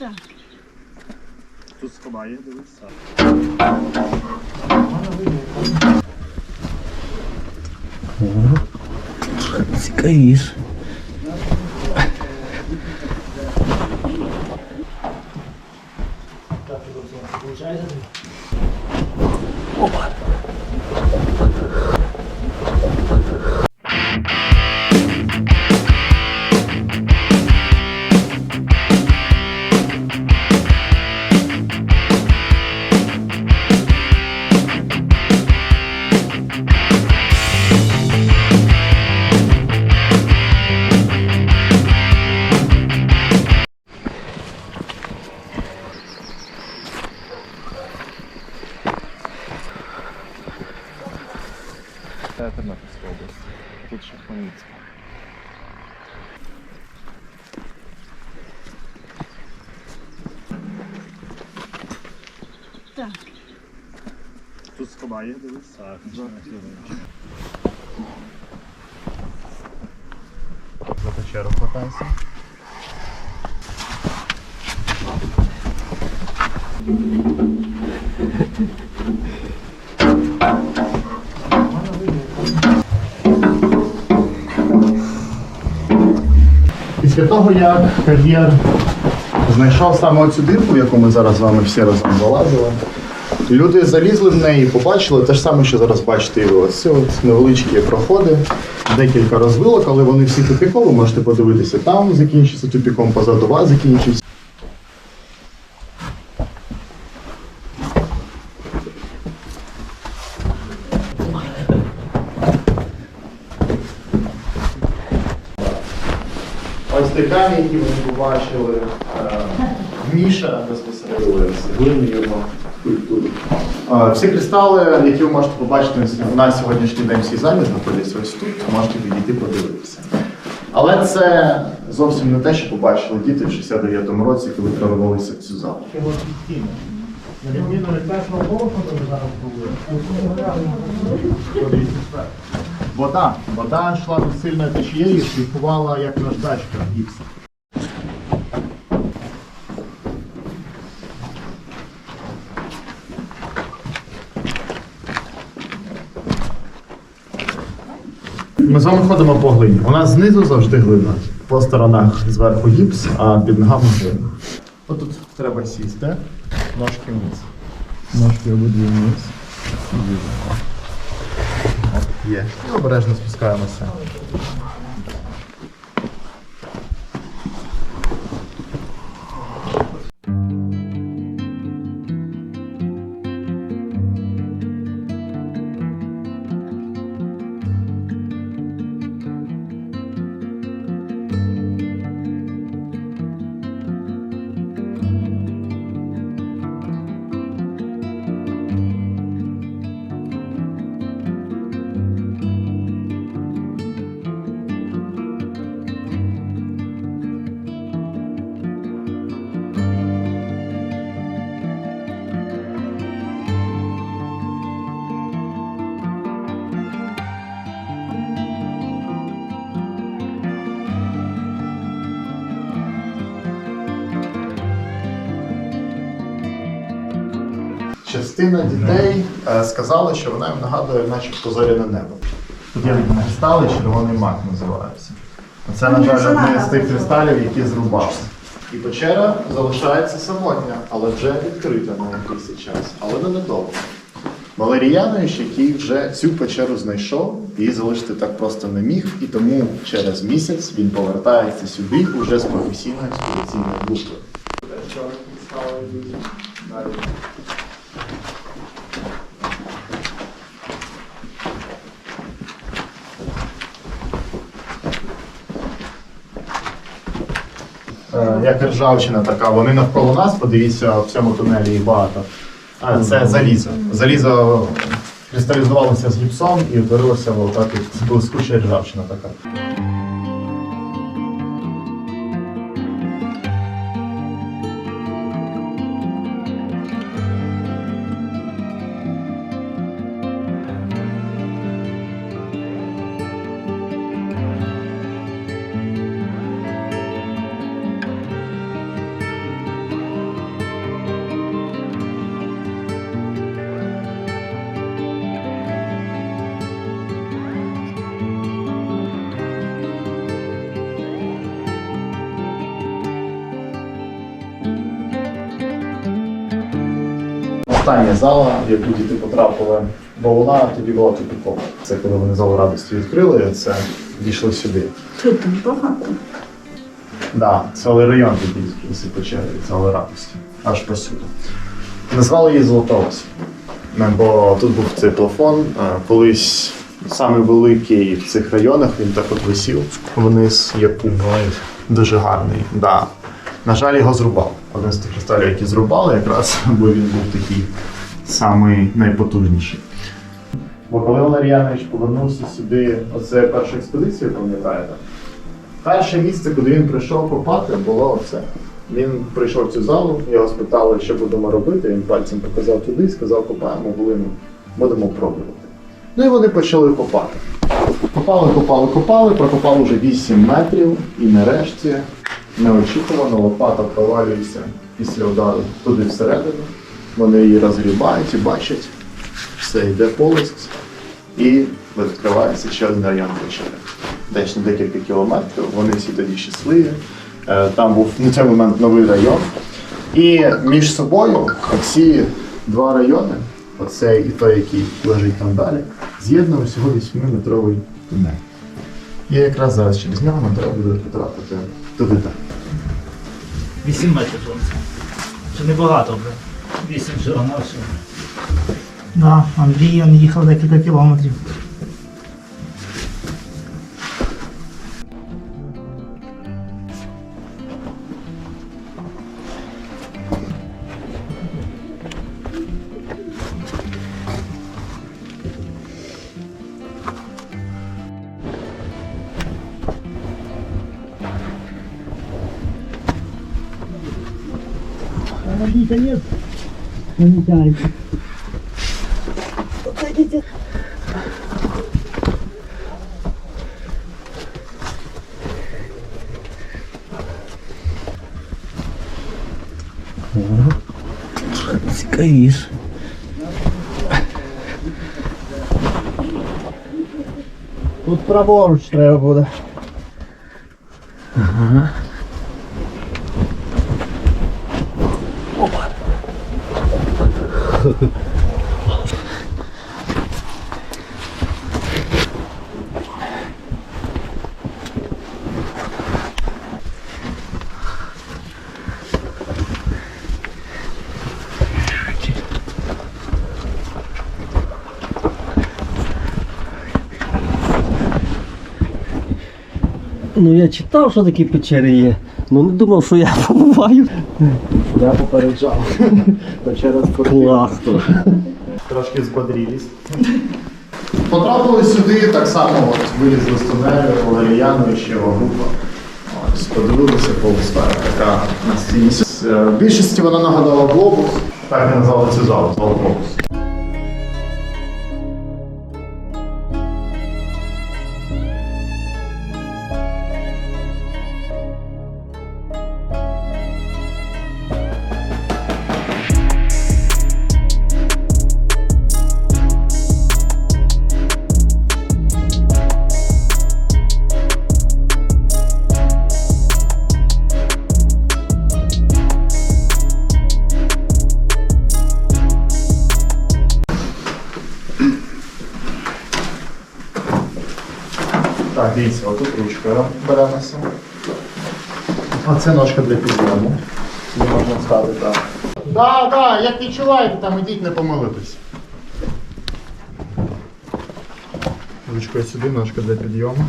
Так. Тут сховає, дивись. Цікавіше. Це Так, За печеру хватайся. Після того, як кар'єр знайшов саме оцю дирку, яку ми зараз з вами всі разом залазили, люди залізли в неї, побачили те ж саме, що зараз бачите і. Ось от невеличкі проходи, декілька розвилок, але вони всі тупікові, можете подивитися, там закінчиться тупіком, позаду вас закінчиться. Ось той камінь, який ви побачили, е, Міша безпосередньо. Е, Всі кристали, які ви можете побачити на сьогоднішній день в залі, знаходяться ось тут, можете підійти подивитися. Але це зовсім не те, що побачили діти в 69-му році, коли перевернулися в цю залу. На відміну від першого поверху, де ми зараз були, Вода. Вода йшла сильною течією, шліфувала як наждачка гіпс. Ми з вами ходимо по глині. У нас знизу завжди глина. По сторонах зверху гіпс, а під ногами глина. Отут треба сісти, ножки вниз. Ножки обидві вниз. Є. І обережно спускаємося. Частина дітей е, сказала, що вона їм нагадує, начебто зоряне небо. Тут є такі кристали, червоний мак називається. Це, на жаль, один з тих кристалів, які зрубався. І печера залишається самотня, але вже відкрита на якийсь час, але не надовго. Валеріянович, який вже цю печеру знайшов, її залишити так просто не міг, і тому через місяць він повертається сюди уже з професійною експедиційною групою. Як ржавчина така, вони навколо нас, подивіться, в цьому тунелі їх багато. Це залізо. Залізо кристалізувалося з гіпсом і утворилося блискуча ржавчина така. Остання зала, в яку діти потрапили, бо вона тоді була тупікова. Це коли вони залу радості відкрили, це дійшли сюди. Тут там багато. Да, цілий район тоді печери, зали радості, аж посюди. Назвали її Золотоос. Е, Бо тут був цей плафон, е, колись самий великий в цих районах, він так от висів вниз, як. Дуже гарний. Да. На жаль, його зрубав. Один з тих кристалів, які зрубали, якраз, бо він був такий самий найпотужніший. Бо коли Валерій Янович повернувся сюди, оце перша експедиція, пам'ятаєте? Перше місце, куди він прийшов копати, було оце. Він прийшов в цю залу, його спитали, що будемо робити. Він пальцем показав туди і сказав, копаємо глину, будемо пробувати. Ну і вони почали копати. Копали, копали, копали, прокопали вже 8 метрів, і нарешті неочікувано лопата провалюється після удару туди всередину. Вони її розгрібають і бачать, все йде полость, і відкривається ще один район печери. Десь на декілька кілометрів. Вони всі тоді щасливі. Е, Там був на цей момент новий район. І між собою ці два райони, оцей і той, який лежить там далі, з'єднує всього 8-метровий тунель. І якраз зараз через нього треба буде потрапити туди так. 8 метрів сонця. Це небагато вже. 8 всього на всього. Да, Андрій він їхав декілька кілометрів. Не тянется. Цікавіше. Тут праворуч треба буде. Ну я читав, що такі печери є. Ну не думав, що я побуваю. Я попереджав. Печера Класно. Трошки збодрілись. Потрапили сюди, так само от вилізли з тунелю, Валеріянович, його група. Ось, подивилися повста така на стіні. Е, В більшості вона нагадала глобус. Так і назвали цю залу, зал глобус. Так, дивіться, отут ручка беремося. Оце ножка для підйому. Сюди можна встати, так. Так, так, як відчуваєте, там ідіть, не помилитись. Ручкою сюди, ножка для підйому.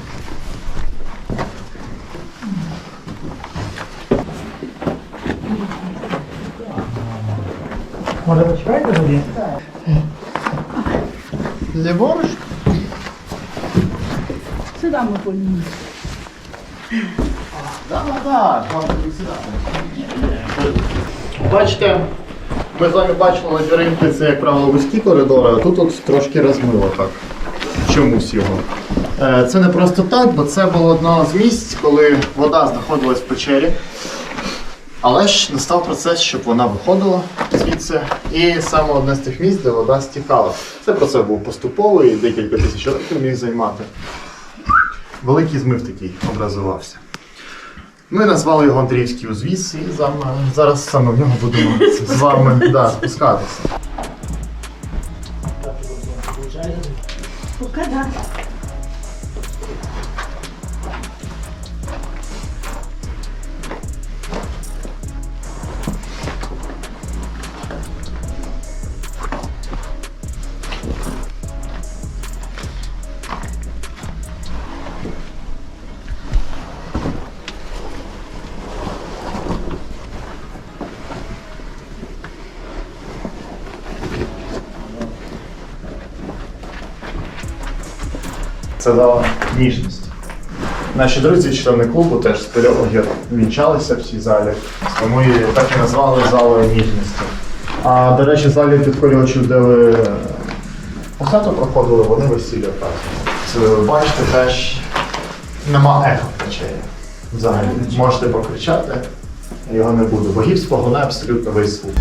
Може почекайте тоді? Ліворуч? Сюди ми поліземо. Так, так. Бачите, ми з вами бачили лабіринти, це, як правило, вузькі коридори, а тут от трошки розмило так. Чомусь його. Е, Це не просто так, бо це було одно з місць, коли вода знаходилась в печері. Але ж настав процес, щоб вона виходила звідси. І саме одне з тих місць, де вода стікала. Це процес був поступовий, декілька тисяч років міг займати великий змив такий образувався. Ми назвали його Андріївський узвіс і зараз саме в нього будемо з вами да, спускатися. Пока, да. Це дало ніжність. Наші друзі, члени клубу, теж з педагогів вінчалися в цій залі, тому і так і назвали залою ніжності. А до речі, залі підкорювачі, де ви е, посаду проходили, вони весілля так. Бачите, теж нема ехо печері. Взагалі. Можете покричати, його не буде. Бо гіпс поглинає абсолютно весь звук.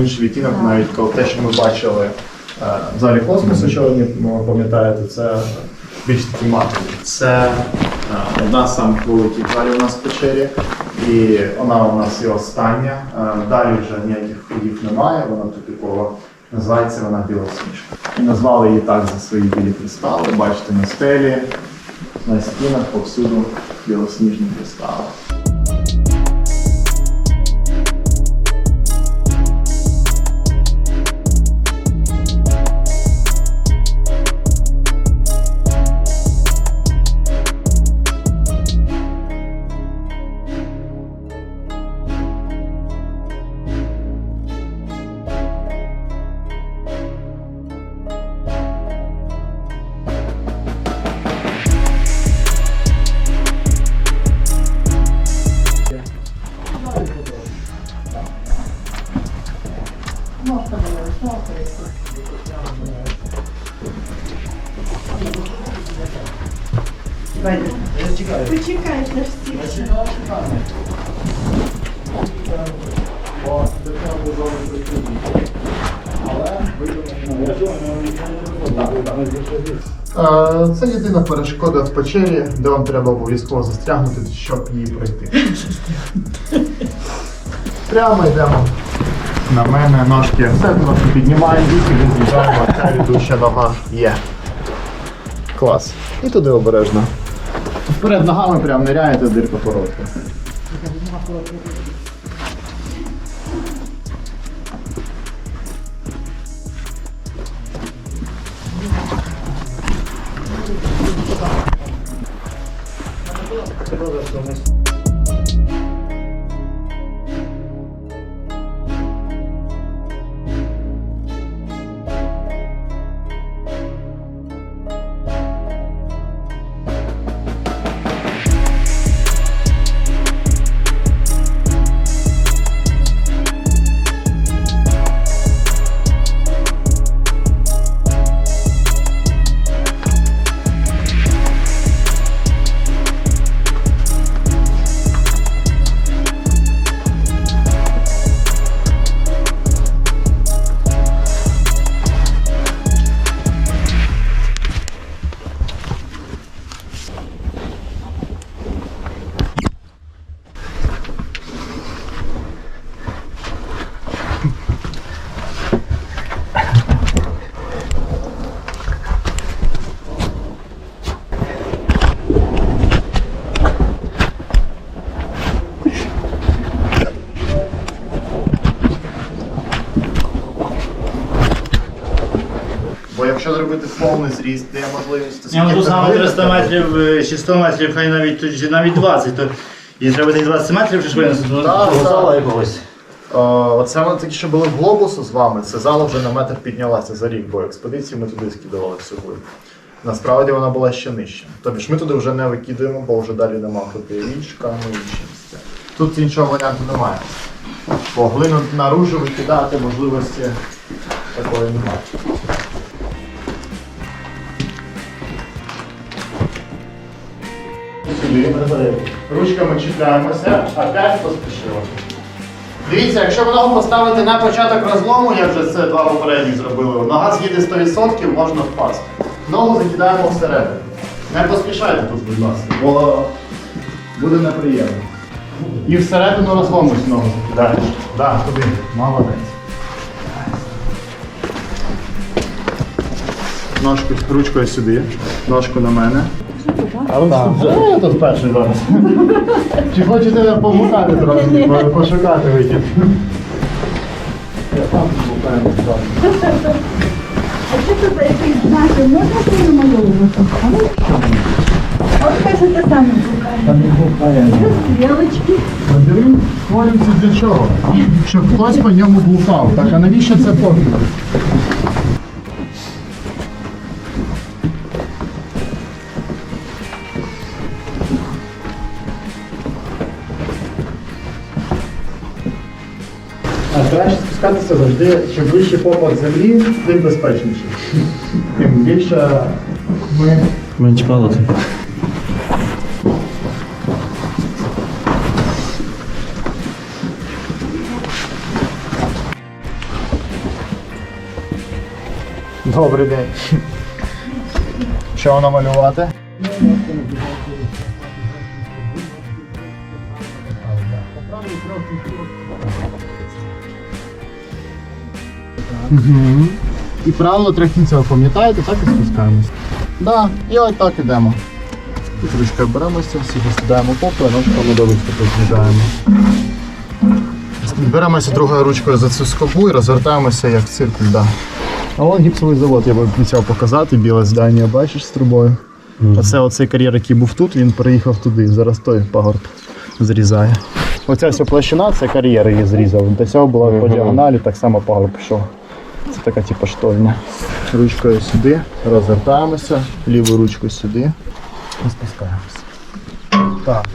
Інший відтінок, навіть коли те, що ми бачили е, в залі космосу, що ну, пам'ятаєте, це більш такі матові. Це е, одна з самих великих залів у нас в печері, і вона у нас є остання. Е, Далі вже ніяких ходів немає, вона типова. Називається вона білосніжка. І назвали її так за свої білі кристали. Бачите на стелі, на стінах повсюду білосніжні кристали. Це єдина перешкода в печері, де вам треба обов'язково застрягнути, щоб її пройти. Прямо йдемо. На мене ножки. Все ножки піднімаємо, не з'їжджаємо, ця ведуща нога є. Клас. І туди обережно. Вперед ногами прям ниряєте, дирка коротка. Бо якщо зробити повний зріст, де є можливість, Я можу саме 300 метрів е, чи 100 метрів, хай навіть навіть 20, то і треба десь 20 метрів, чи ж винести Так, так. зала якогось. О, Оце ми такі, що були в глобусу з вами, це зала вже на метр піднялася за рік, бо експедиції ми туди скидували всього. Насправді вона була ще нижча. Тобі ж ми туди вже не викидуємо, бо вже далі нема куди річка, і інші місця. Тут іншого варіанту немає. Бо глину наружу викидати можливості такої немає. Ручками чіпляємося, опять поспішили. Дивіться, якщо ви ногу поставити на початок розлому, як вже це два попередніх зробили, нога з'їде 100%, можна впасти. Ногу закидаємо всередину. Не поспішайте тут, будь ласка, бо буде неприємно. І всередину розлому ногу закидаєш. Так, туди. Молодець. Ножку ручкою сюди, ножку на мене. Так, я тут перший зараз. Чи хочете помукати трохи, пошукати вихід? Я сам помукаю зразу. А що тут якийсь знак? Можна це намальовувати? От кажете, самі блукаєте. Стрілочки. Подивись, створюється для чого? Щоб хтось по ньому блукав. Так, а навіщо це пофіг? А краще спускатися завжди, чим вище попад землі, тим безпечніше. Тим більше ми Менш палати. Добрий день. Що намалювати? Угу. І правило трьохкінцевого пам'ятаєте, так і спускаємось. Да, і ось так ідемо. Ручкою беремося, всі посідаємо попу, а ножками до виступу з'їжджаємо. Беремося другою ручкою за цю скобу і розвертаємося як циркуль. Да. А вон гіпсовий завод, я би обіцяв показати, біле здання, бачиш з трубою. Оце оцей кар'єр, який був тут, він переїхав туди. Зараз той пагорб зрізає. Оця вся площина це кар'єр її зрізав. До цього була по діагоналі, так само пагорб пішов. Це така типу штольня. Ручкою сюди, розвертаємося, лівою ручкою сюди і спускаємося. Так.